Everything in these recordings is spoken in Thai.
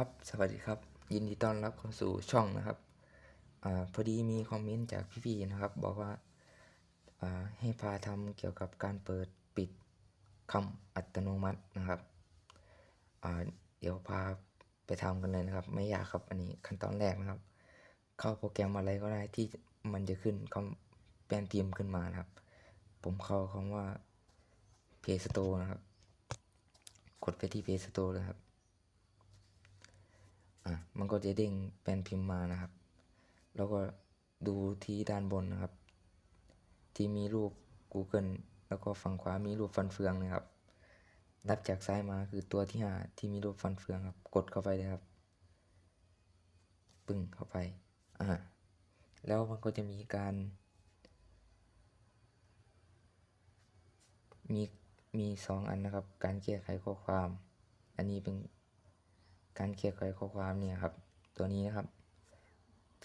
ครับ สวัสดีครับ ยินดีต้อนรับเข้าสู่ช่องนะครับอาพอดีมีคอมเมนต์จากพี่ๆนะครับ บอกว่าอ่าให้พาทำเกี่ยวกับการเปิดปิดคำอัตโนมัตินะครับอ่าเดี๋ยวพาไปทำกันเลยนะครับ ไม่ยากครับอันนี้ขั้นตอนแรกนะครับ เข้าโปรแกรมอะไรก็ได้ที่มันจะขึ้นคำแปลนพิมพ์ขึ้นมานะครับ ผมเข้าคำว่า Play Store นะครับ กดไปที่ Play Store เลยครับ มันก็จะเด้งแปลนพิมพ์มานะครับ แล้วก็ดูที่ด้านบนนะครับ ที่มีรูป Google แล้วก็ฝั่งขวามีรูปฟันเฟืองนะครับนับจากซ้ายมาคือตัวที่ห้าที่มีรูปฟันเฟืองครับ กดเข้าไปเลยครับ ปึ้งเข้าไปอ่าแล้วมันก็จะมีการ มีมีสองอันนะครับ การแก้ไขข้อความ อันนี้เป็น การแก้ไขข้อความเนี่ยครับ ตัวนี้นะครับ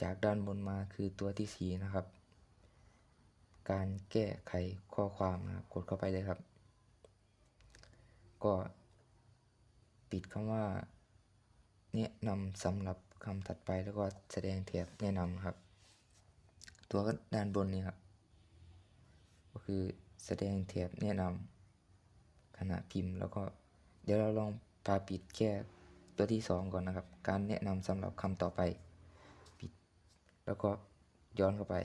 จากด้านบนมาคือตัวที่สีนะครับ การแก้ไขข้อความนะครับกดเข้าไปเลยครับ ก็ปิดคำว่าแนะนำสำหรับคำถัดไปแล้วก็แสดงแถบแนะนำครับ ตัวด้านบนนี้ครับ ก็คือแสดงแถบแนะนำขณะพิมพ์แล้วก็เดี๋ยวเราลองพาปิดแค่ ตัวที่สองก่อนนะครับ การแนะนำสำหรับคำต่อไปปิด แล้วก็ย้อนเข้าไป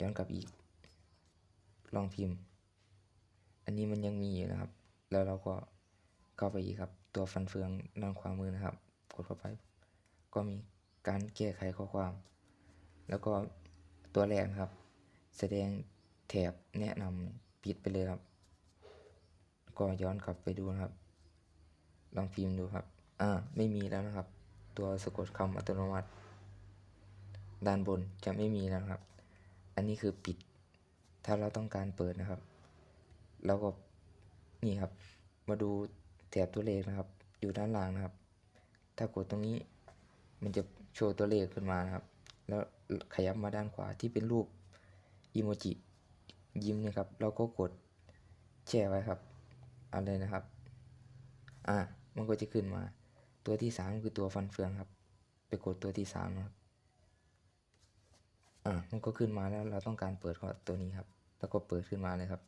ย้อนกลับอีก ลองพิมพ์ อันนี้มันยังมีอยู่นะครับ แล้วเราก็เข้าไปอีกครับ ตัวฟันเฟืองด้านขวามือนะครับ กดเข้าไป ก็มีการแก้ไขข้อความ แล้วก็ตัวแรกครับ แสดงแถบแนะนำปิดไปเลยครับ ก็ย้อนกลับไปดูนะครับ ลองพิมพ์ดูครับ อ่า ไม่มีแล้วนะครับ ตัวสะกดคำอัตโนมัติ ด้านบนจะไม่มีแล้วครับ อันนี้คือปิด ถ้าเราต้องการเปิดนะครับเราก็นี่ครับ มาดูแถบตัวเลขนะครับ อยู่ด้านล่างนะครับ ถ้ากดตรงนี้ มันจะโชว์ตัวเลขขึ้นมานะครับ แล้วขยับมาด้านขวาที่เป็นรูปอีโมจิยิ้มนะครับ เราก็กดแช่ไว้ครับอาเลยนะครับ อ่า มันก็จะขึ้นมา ตัวที่สามคือตัวฟันเฟืองครับ ไปกดตัวที่สามนะครับอ่ามันก็ขึ้นมาแล้วเราต้องการเปิดก็ตัวนี้ครับ แล้วก็เปิดขึ้นมาเลยครับ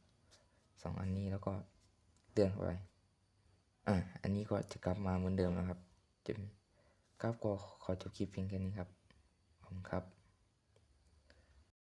สองอันนี้แล้วก็เลื่อนเข้าไปอ่าอันนี้ก็จะกลับมาเหมือนเดิมนะครับจะครับก็ขอจบคลิปเพียงแค่นี้ครับ ขอบคุณครับ